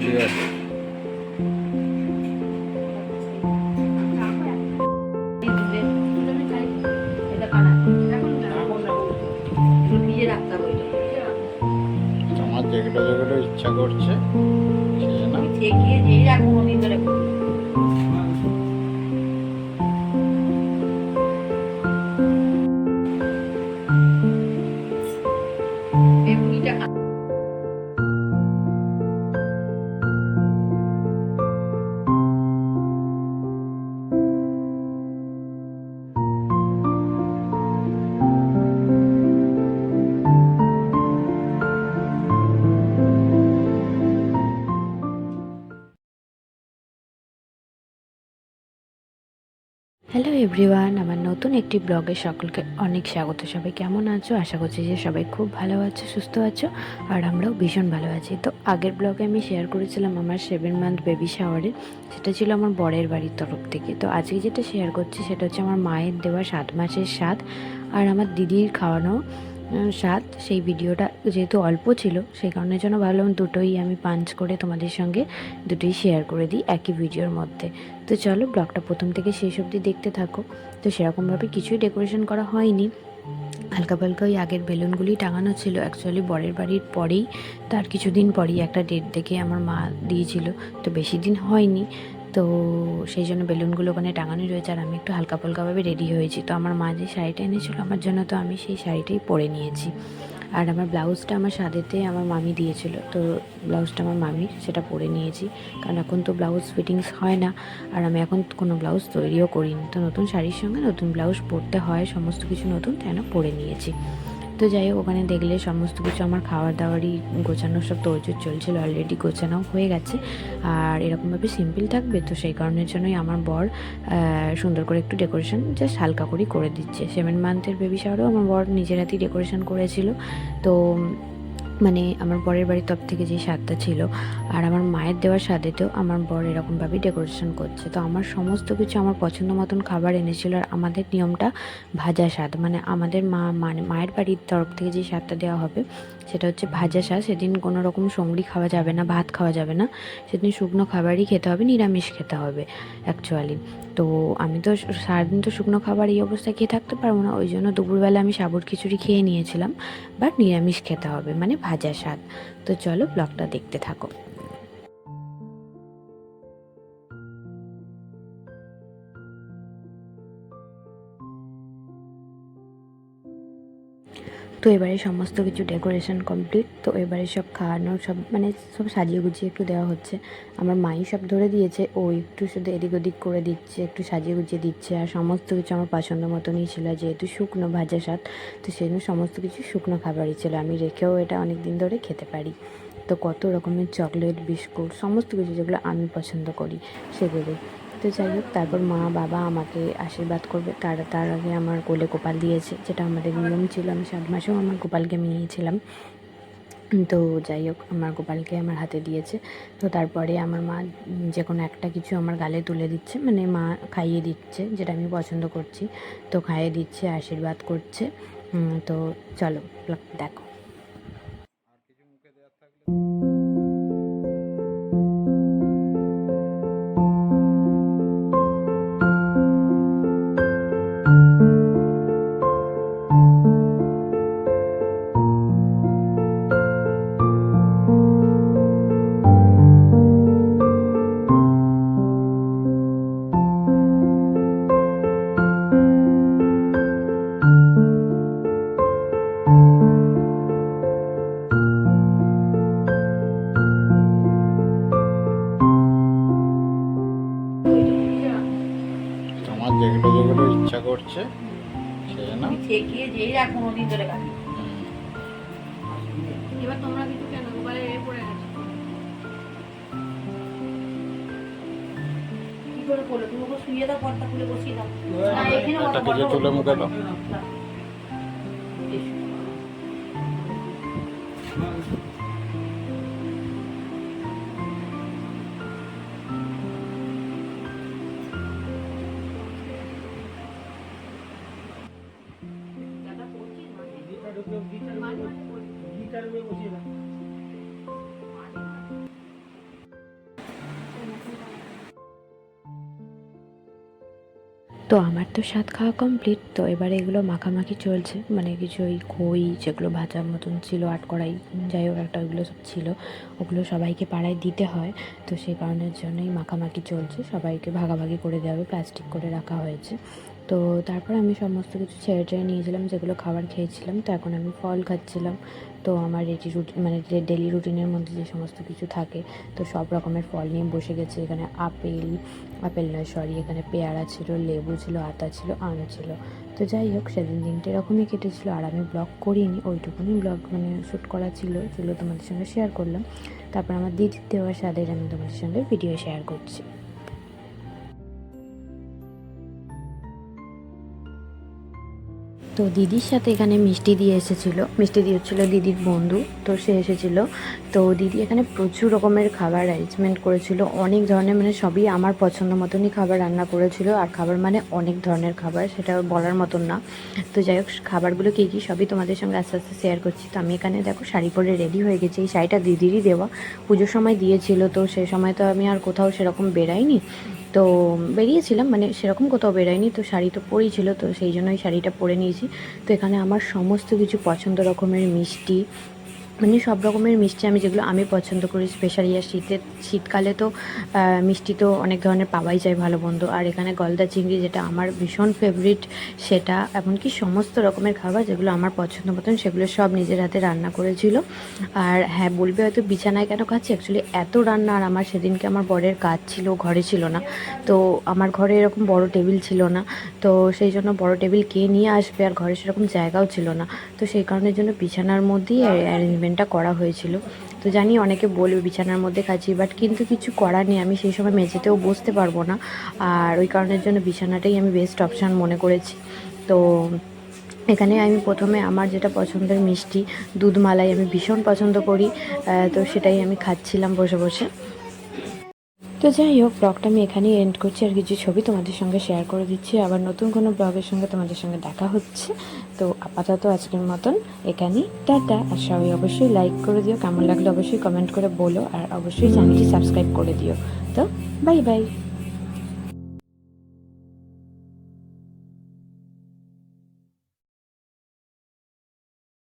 ঠিক আছে তোমার যেগুলো যেগুলো ইচ্ছা করছে খেয়ে না হ্যালো এভরিওয়ান আমার নতুন একটি ব্লগে সকলকে অনেক স্বাগত। সবাই কেমন আছো? আশা করছি যে সবাই খুব ভালো আছো, সুস্থ আছো, আর আমরাও ভীষণ ভালো আছি। তো আগের ব্লগে আমি শেয়ার করেছিলাম আমার সেভেন মান্থ বেবি শাওয়ারে সেটা ছিল আমার বরের বাড়ির তরফ থেকে। তো আজকে যেটা শেয়ার করছি, সেটা হচ্ছে আমার মায়ের দেওয়া সাত মাসের স্বাদ আর আমার দিদির খাওয়ানো স্বাদ সেই ভিডিওটা যেহেতু অল্প ছিল সেই কারণের জন্য ভাবলাম দুটোই আমি পাঞ্চ করে তোমাদের সঙ্গে দুটোই শেয়ার করে দিই একই ভিডিওর মধ্যে। তো চলো, ব্লগটা প্রথম থেকে শেষ অবধি দেখতে থাকো। তো সেরকমভাবে কিছুই ডেকোরেশন করা হয়নি। হালকা পালকা ওই আগের বেলুনগুলি টাঙানো ছিল। অ্যাকচুয়ালি বরের বাড়ির পরেই, তার কিছুদিন পরেই একটা ডেট দেখে আমার মা দিয়েছিল। তো বেশি দিন হয়নি। তো সেই জন্য বেলুনগুলো ওখানে টাঙানো রয়েছে, আর আমি একটু হালকা পালকাভাবে রেডি হয়েছি। তো আমার মা যে শাড়িটা এনেছিল, আমার জন্য তো আমি সেই শাড়িটাই পরে নিয়েছি। আর আমার ব্লাউজটা আমার সাদেতে আমার মামি দিয়েছিল, তো ব্লাউজটা আমার মামির, সেটা পরে নিয়েছি। কারণ এখন তো ব্লাউজ ফিটিংস হয় না, আর আমি এখন কোনো ব্লাউজ তৈরিও করিনি। তো নতুন শাড়ির সঙ্গে নতুন ব্লাউজ পরতে হয়, সমস্ত কিছু নতুন, তাই না, পরে নিয়েছি। তো যাই হোক, ওখানে দেখলে সমস্ত কিছু, আমার খাবার দাওয়ারই গোছানো সব তোড়জোড় চলছিল অলরেডি গোছানো হয়ে গেছে। আর এরকমভাবে সিম্পল থাকবে, তো সেই কারণের জন্যই আমার বর সুন্দর করে একটু ডেকোরেশন জাস্ট হালকা করেই করে দিচ্ছে। সেভেন মান্থের বেবি শাওয়ারও আমার বর নিজের হাতেই ডেকোরেশন করেছিল। তো মানে আমার বরের বাড়ির তরফ থেকে যে স্বাদটা ছিল, আর আমার মায়ের দেওয়ার স্বাদেতেও আমার বর এরকমভাবেই ডেকোরেশন করছে। তো আমার সমস্ত কিছু আমার পছন্দ মতন খাবার এনেছিল, আর আমাদের নিয়মটা ভাজা স্বাদ। মানে আমাদের মা মানে মায়ের বাড়ির তরফ থেকে যে স্বাদটা দেওয়া হবে, সেটা হচ্ছে ভাজা স্বাদ। সেদিন কোনো রকম সঙ্গি খাওয়া যাবে না, ভাত খাওয়া যাবে না। সেদিন শুকনো খাবারই খেতে হবে, নিরামিষ খেতে হবে অ্যাকচুয়ালি তো আমি তো সারাদিন তো শুকনো খাবার এই অবস্থায় খেয়ে থাকতে পারব না, ওই জন্য দুপুরবেলা আমি সাবুর খিচুড়ি খেয়ে নিয়েছিলাম বাট নিরামিষ খেতে হবে। মানে ভাজা শাক। তো চলো ব্লগটা দেখতে থাকো। তো এবারে সমস্ত কিছু ডেকোরেশন কমপ্লিট, তো এবারে সব খাওয়ানো, সব মানে সব সাজিয়ে গুছিয়ে একটু দেওয়া হচ্ছে। আমার মাই সব ধরে দিয়েছে, ও একটু শুধু এদিক ওদিক করে দিচ্ছে, একটু সাজিয়ে গুছিয়ে দিচ্ছে, আর সমস্ত কিছু আমার পছন্দ মতনই ছিল, যেহেতু শুকনো ভাজা স্বাদ, তো সেই জন্য সমস্ত কিছু শুকনো খাবারই ছিল। আমি রেখেও এটা অনেক দিন ধরে খেতে পারি। তো কত রকমের চকলেট, বিস্কুট, সমস্ত কিছু যেগুলো আমি পছন্দ করি সেগুলো তো যাই হোক, তারপর মা, বাবা আমাকে আশীর্বাদ করবে। তার তার আগে আমার কোলে গোপাল দিয়েছে, যেটা আমাদের নিয়ম ছিল। আমি সাত মাসেও আমার গোপালকে আমি নিয়েছিলাম তো যাই হোক, আমার গোপালকে আমার হাতে দিয়েছে। তো তারপরে আমার মা যে কোনো একটা কিছু আমার গালে তুলে দিচ্ছে। মানে মা খাইয়ে দিচ্ছে, যেটা আমি পছন্দ করছি। তো খাইয়ে দিচ্ছে, আশীর্বাদ করছে। তো চলো, দেখো। তোমার যেগুলো যেগুলো ইচ্ছা করছে খেয়ে ঠেকিয়ে যেই রাখ কোনোদিন ধরে এবার তোমরা কিছু কেন? গোপালের এ পড়ে গেছে। কি করে করল? তুমি ওকে শুয়ে দাও পর্দা খুলে বসিয়ে দাও। না এখানে তুলে মুখে দাও। তো আমার তো স্বাদ খাওয়া কমপ্লিট তো এবারে এগুলো মাখামাখি চলছে মানে কিছু ওই খই যেগুলো ভাজার মতন ছিল আট করাই যাই হোক একটা ওইগুলো সব ছিল, ওগুলো সবাইকে পাড়ায় দিতে হয়, তো সেই কারণের জন্যই মাখামাখি চলছে, সবাইকে ভাগাভাগি করে দেওয়া হবে প্লাস্টিক করে রাখা হয়েছে। তো তারপর আমি সমস্ত কিছু ছেড়ে ছেড়ে নিয়েছিলাম যেগুলো খাবার খেয়েছিলাম, তো এখন আমি ফল খাচ্ছিলাম। তো আমার রেডি রুটিন মানে যে ডেলি রুটিনের মধ্যে যে সমস্ত কিছু থাকে, তো সব রকমের ফল নিয়ে বসে গেছে। এখানে আপেল আপেল নয় সরি এখানে পেয়ারা ছিল, লেবু ছিল, আতা ছিল আম ছিল। তো যাই হোক, সেদিন দিনটা এরকমই কেটেছিল, আর আমি ব্লগ করিনি, ওইটুকুনি ব্লগ মানে শ্যুট করা ছিল যেগুলো তোমাদের সঙ্গে শেয়ার করলাম। তারপর আমার দিদির দেওয়ার স্বাদের আমি তোমাদের সঙ্গে ভিডিও শেয়ার করছি। তো দিদির সাথে এখানে মিষ্টি দিয়ে এসেছিল। মিষ্টি দিয়ে হচ্ছিল দিদির বন্ধু, তো সে এসেছিল। তো দিদি এখানে প্রচুর রকমের খাবার অ্যারেঞ্জমেন্ট করেছিল। অনেক ধরনের মানে সবই আমার পছন্দ মতনই খাবার রান্না করেছিল। আর খাবার মানে অনেক ধরনের খাবার, সেটা বলার মতন না। তো যাই হোক, খাবারগুলো কী কী সবই তোমাদের সঙ্গে আস্তে আস্তে শেয়ার করছি। তো আমি এখানে দেখো শাড়ি পরে রেডি হয়ে গেছি। এই শাড়িটা দিদিরই দেওয়া। পুজোর সময় দিয়েছিল, তো সেই সময় তো আমি আর কোথাও সেরকম বেরাইনি তো বেরিয়েছিলাম মানে সেরকম কোথাও বেরোয়নি, তো শাড়ি তো পরেই ছিল, তো সেই জন্য ওই শাড়িটা পরে নিয়েছি। তো এখানে আমার সমস্ত কিছু পছন্দ রকমের মিষ্টি মানে সব রকমের মিষ্টি আমি যেগুলো আমি পছন্দ করি স্পেশালি আর শীতের শীতকালে তো মিষ্টি তো অনেক ধরনের পাওয়াই যায় ভালো মন্দ। আর এখানে গলদা চিংড়ি যেটা আমার ভীষণ ফেভারিট সেটা এমনকি সমস্ত রকমের খাবার যেগুলো আমার পছন্দ মতন, সেগুলো সব নিজের হাতে রান্না করেছিল। আর হ্যাঁ বলবে হয়তো বিছানায় কেন খাচ্ছি? অ্যাকচুয়ালি এত রান্না, আর আমার সেদিনকে আমার বরের কাজ ছিল, ঘরে ছিল না। তো আমার ঘরে এরকম বড় টেবিল ছিল না। তো সেই জন্য বড় টেবিল কে নিয়ে আসবে আর ঘরে সেরকম জায়গাও ছিল না। তো সেই কারণের জন্য বিছানার মধ্যেই অ্যারেঞ্জমেন্টটা করা হয়েছিল। তো জানি অনেকে বলবে বিছানার মধ্যে খাচ্ছি বাট কিন্তু কিছু করার নেই। আমি সেই সময় মেঝেতেও বসতে পারব না। আর ওই কারণের জন্য বিছানাটাই আমি বেস্ট অপশান মনে করেছি। তো এখানে আমি প্রথমে আমার যেটা পছন্দের মিষ্টি দুধ মালাই আমি ভীষণ পছন্দ করি। তো সেটাই আমি খাচ্ছিলাম বসে বসে। তো যাই হোক ব্লগটা আমি এখানেই এন্ড করছি। আর কিছু ছবি তোমাদের সঙ্গে শেয়ার করে দিচ্ছি। আবার নতুন কোনো ব্লগের সঙ্গে তোমাদের সঙ্গে দেখা হচ্ছে। তো আপাতত আজকের মতন এখানেই। টাটা। আর সবাই অবশ্যই লাইক করে দিও। কেমন লাগলে অবশ্যই কমেন্ট করে বলো। আর অবশ্যই চ্যানেলটি সাবস্ক্রাইব করে দিও। তো বাই বাই